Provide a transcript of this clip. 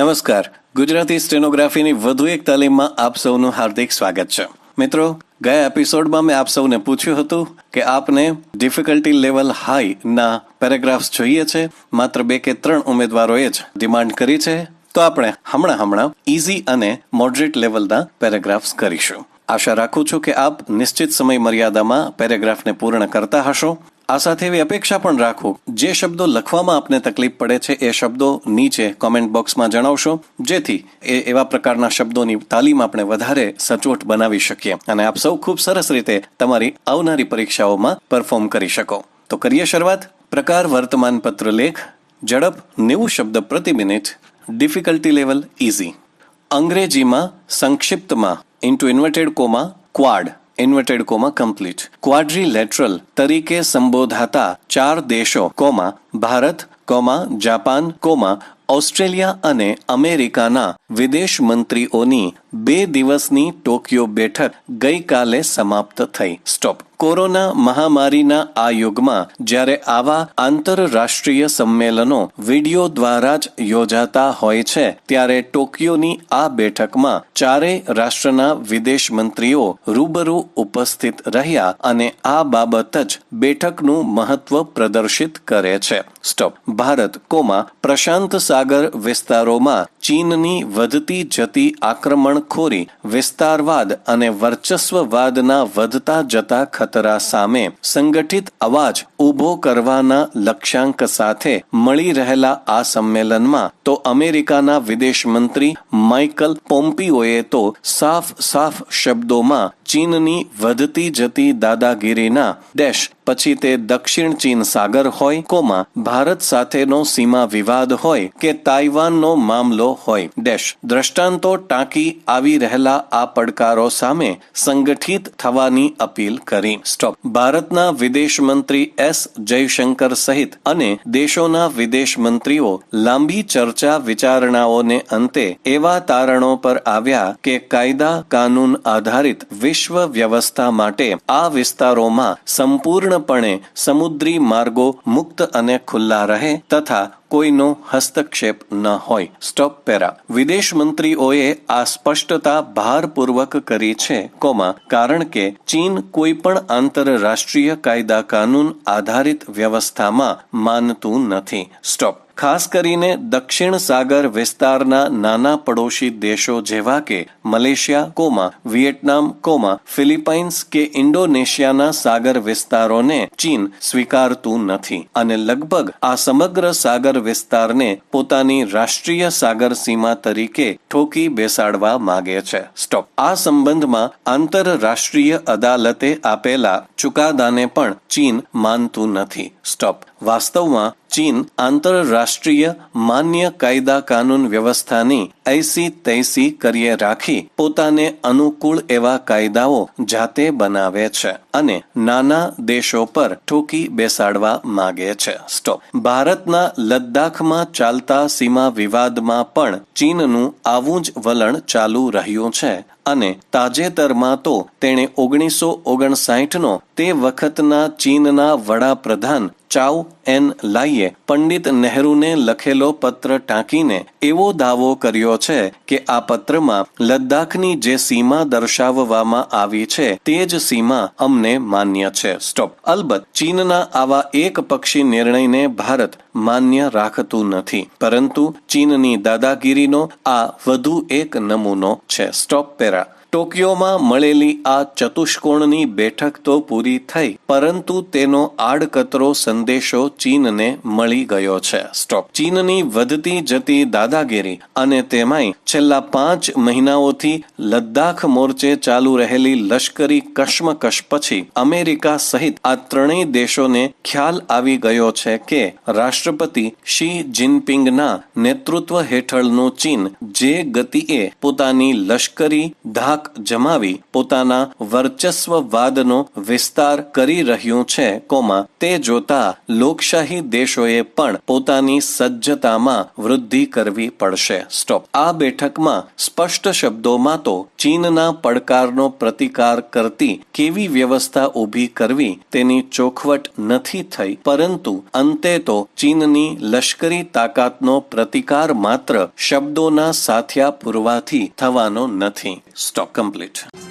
નમસ્કાર. ગુજરાતી સ્ટેનોગ્રાફીની વધુ એક તાલીમમાં આપ સૌનું હાર્દિક સ્વાગત છે. મિત્રો, ગયા એપિસોડમાં મેં આપ સૌને પૂછ્યું હતું કે આપને ડિફિકલ્ટી લેવલ હાઈ ના પેરેગ્રાફ્સ જોઈએ છે, માત્ર બે કે ત્રણ ઉમેદવારોએ જ ડિમાન્ડ કરી છે, તો આપણે હમણાં હમણાં ઇઝી અને મોડરેટ લેવલના પેરેગ્રાફ્સ કરીશું. આશા રાખું છું કે આપ નિશ્ચિત સમય મર્યાદામાં પેરેગ્રાફને પૂર્ણ કરતા હશો. આ સાથે એવી અપેક્ષા પણ રાખો, જે શબ્દો લખવામાં આપને તકલીફ પડે છે, એ શબ્દો નીચે કોમેન્ટ બોક્સમાં જણાવશો, જેથી એ એવા પ્રકારના શબ્દોની તાલીમ આપણે વધારે સચોટ બનાવી શકીએ અને આપ સૌ ખૂબ સરસ રીતે તમારી આવનારી પરીક્ષાઓમાં પરફોર્મ કરી શકો. તો કરીએ શરૂઆત. પ્રકાર વર્તમાન પત્ર લેખ, ઝડપ નેવું શબ્દ પ્રતિ મિનિટ ડિફિકલ્ટી લેવલ ઇઝી અંગ્રેજીમાં સંક્ષિપ્તમાં into inverted comma quad inverted comma complete quadrilateral તરીકે સંબોધાતા ચાર દેશો, comma, Bharat, comma, Japan, comma, Australia અને અમેરિકાના વિદેશ મંત્રીઓની બે દિવસની ટોક્યો બેઠક ગઈકાલે સમાપ્ત થઈ. સ્ટોપ કોરોના મહામારીના આ યુગમાં જ્યારે આવા આંતરરાષ્ટ્રીય સંમેલનો વીડિયો દ્વારા જ યોજાતા હોય છે, ત્યારે ટોક્યોની આ બેઠકમાં ચારેય રાષ્ટ્રના વિદેશ મંત્રીઓ રૂબરૂ ઉપસ્થિત રહ્યા અને આ બાબત જ બેઠકનું મહત્વ પ્રદર્શિત કરે છે. સ્ટોપ ભારત, કોમા, પ્રશાંત સાગર વિસ્તારોમાં ચીનની વધતી જતી આક્રમણખોરી, વિસ્તારવાદ અને વર્ચસ્વવાદના વધતા જતા ખતરા સામે સંગઠિત અવાજ ઊભો કરવાના લક્ષ્યાંક સાથે મળી રહેલા આ સંમેલનમાં તો અમેરિકાના વિદેશ મંત્રી માઇકલ પોમ્પિયોએ તો સાફ સાફ શબ્દોમાં ચીનની વધતી જતી દાદાગીરીના ડેશ પછી તે દક્ષિણ ચીન સાગર હોય કોમાં ભારત સાથેનો સીમા વિવાદ હોય કે તાઇવાનનો મામલો હોય. ડેશ. દ્રષ્ટાંતો ટાંકી આવી રહેલા આ પડકારો સામે સંગઠિત થવાની અપીલ કરી. સ્ટોપ. ભારતના વિદેશ મંત્રી એસ. જયશંકર સહિત અને દેશોના વિદેશ મંત્રીઓ લાંબી ચર્ચા વિચારણાઓને અંતે એવા તારણો પર આવ્યા કે કાયદા કાનૂન આધારિત વિશ્વ વ્યવસ્થા માટે આ વિસ્તારોમાં સંપૂર્ણપણે સમુદ્રી માર્ગો મુક્ત અને ખુલ્લા રહે તથા કોઈનો હસ્તક્ષેપ ન હોય. સ્ટોપ પેરા વિદેશ મંત્રીઓએ આ સ્પષ્ટતા ભારપૂર્વક કરી છે, કોમાં, કારણ કે ચીન કોઈ પણ આંતરરાષ્ટ્રીય કાયદા કાનૂન આધારિત વ્યવસ્થામાં માનતું નથી. સ્ટોપ ખાસ કરીને દક્ષિણ સાગર વિસ્તારના નાના પડોશી દેશો જેવા કે મલેશિયા કોમાં વિયેટનામ કોમાં, ફિલિપાઇન્સ કે ઇન્ડોનેશિયાના સાગર વિસ્તારોને ચીન સ્વીકારતું નથી. અને લગભગ આ સમગ્ર સાગર વિસ્તારને પોતાની રાષ્ટ્રીય સાગર સીમા તરીકે ઠોકી બેસાડવા માગે છે. સ્ટોપ. આ સંબંધમાં આંતરરાષ્ટ્રીય અદાલતે આપેલા ચુકાદાને પણ ચીન માનતું નથી. સ્ટોપ. વાસ્તવમાં ચીન આંતરરાષ્ટ્રીય માન્ય કાયદા કાનૂન વ્યવસ્થાની ઐસી તૈસી કરીએ રાખી પોતાને અનુકૂળ એવા કાયદાઓ જાતે બનાવે છે અને નાના દેશો પર ઠોકી બેસાડવા માગે છે. સ્ટોપ ભારતના લદ્દાખમાં ચાલતા સીમા વિવાદમાં પણ ચીનનું આવું જ વલણ ચાલુ રહ્યું છે. અને તાજેતરમાં તો તેણે ઓગણીસો ઓગણસાઠનો તે વખતના ચીનના વડાપ્રધાન ચાઉ એન લાઈએ પંડિત નહેરુને લખેલો પત્ર ટાંકીને એવો દાવો કર્યો છે કે આ પત્રમાં લદ્દાખની જે સીમા દર્શાવવામાં આવી છે તે જ સીમા અમને માન્ય છે. સ્ટોપ. અલબત્ત, ચીનના આવા એક પક્ષી નિર્ણયને ભારત માન્ય રાખતું નથી. પરંતુ ચીનની દાદાગીરીનો આ વધુ એક નમૂનો છે. Stop para. ટોક્યોમાં મળેલી આ ચતુષ્કોણની બેઠક તો પૂરી થઈ, પરંતુ તેનો આડકતરો સંદેશો ચીનને મળી ગયો છે. સ્ટોપ ચીનની વધતી જતી દાદાગીરી અને તેમાંય છેલ્લા પાંચ મહિનાઓથી લદ્દાખ મોરચે ચાલુ રહેલી લશ્કરી કશ્મકશ પછી અમેરિકા સહિત આ ત્રણેય દેશોને ખ્યાલ આવી ગયો છે કે રાષ્ટ્રપતિ શી જિનપિંગના નેતૃત્વ હેઠળનું ચીન જે ગતિએ પોતાની લશ્કરી ધાક થાક જમાવી પોતાના વર્ચસ્વવાદનો વિસ્તાર કરી રહ્યું છે, કોમા, તે જોતા લોકશાહી દેશોએ પણ પોતાની સજ્જતામાં વૃદ્ધિ કરવી પડશે. સ્ટોપ. આ બેઠકમાં સ્પષ્ટ શબ્દોમાં તો ચીનના પડકારનો પ્રતિકાર કરતી કેવી વ્યવસ્થા ઊભી કરવી તેની ચોખવટ નથી થઈ, પરંતુ અંતે તો ચીનની લશ્કરી તાકાતનો પ્રતિકાર માત્ર શબ્દોના સાથિયા પૂરવાથી થવાનો નથી. સ્ટોપ. કમ્પ્લીટ